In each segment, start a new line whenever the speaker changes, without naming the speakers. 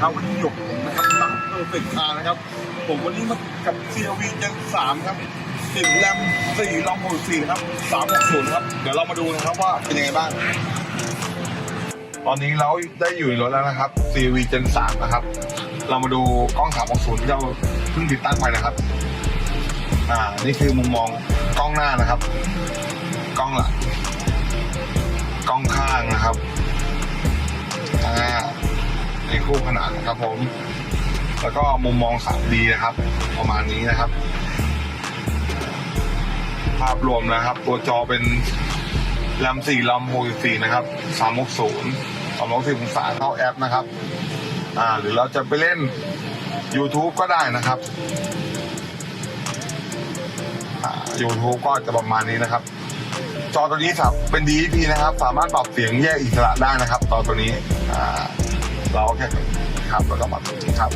ครับวันนี้หยกนะครับตั้งเพอร์เฟกต์คาร์นะครับ ผมวันนี้มากับ CRV เจนสามครับสิบแรมสี่ลองหกสี่ครับสามหกศูนย์ครับ เดี๋ยวเรามาดูนะครับว่าเป็นยังไงบ้าง ตอนนี้เราได้อยู่ในรถแล้วนะครับ CRV เจนสามนะครับ เรามาดูกล้องสามหกศูนย์ที่เราเพิ่งติดตั้งไปนะครับ อ่า นี่คือมุมมองกล้องหน้านะครับ กล้องหลังกล้องข้างนะครับู่ขนานนะครับผม แล้วก็มุมมอง 3D นะครับ ประมาณนี้นะครับ ภาพรวมนะครับ ตัวจอเป็นแรม4ลำ64นะครับ360 360องศาเข้าแอปนะครับ อ่า หรือเราจะไปเล่น YouTube ก็ได้นะครับ อ่า YouTube ก็จะประมาณนี้นะครับ จอตัวนี้ครับเป็น DVP นะครับ สามารถปรับเสียงแยกอิสระได้นะครับ จอตัวนี้ อ่า เราแค่ครับแล้วก็ปรับครับ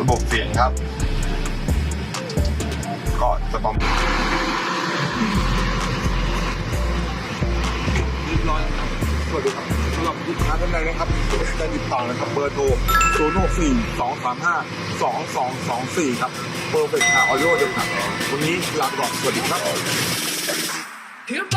ระบบเสียงครับ ก็จะประมาณเรียบร้อยครับสวัสดีครับสำหรับลูกค้าท่านใดนะครับจะติดต่อนะครับเบอร์โทร0 6 4 2 3 5 2 2 2 4 ครับเบอร์เป็นคาออโยเดียวกันวันนี้ลาไปก่อนสวัสดีครั
บ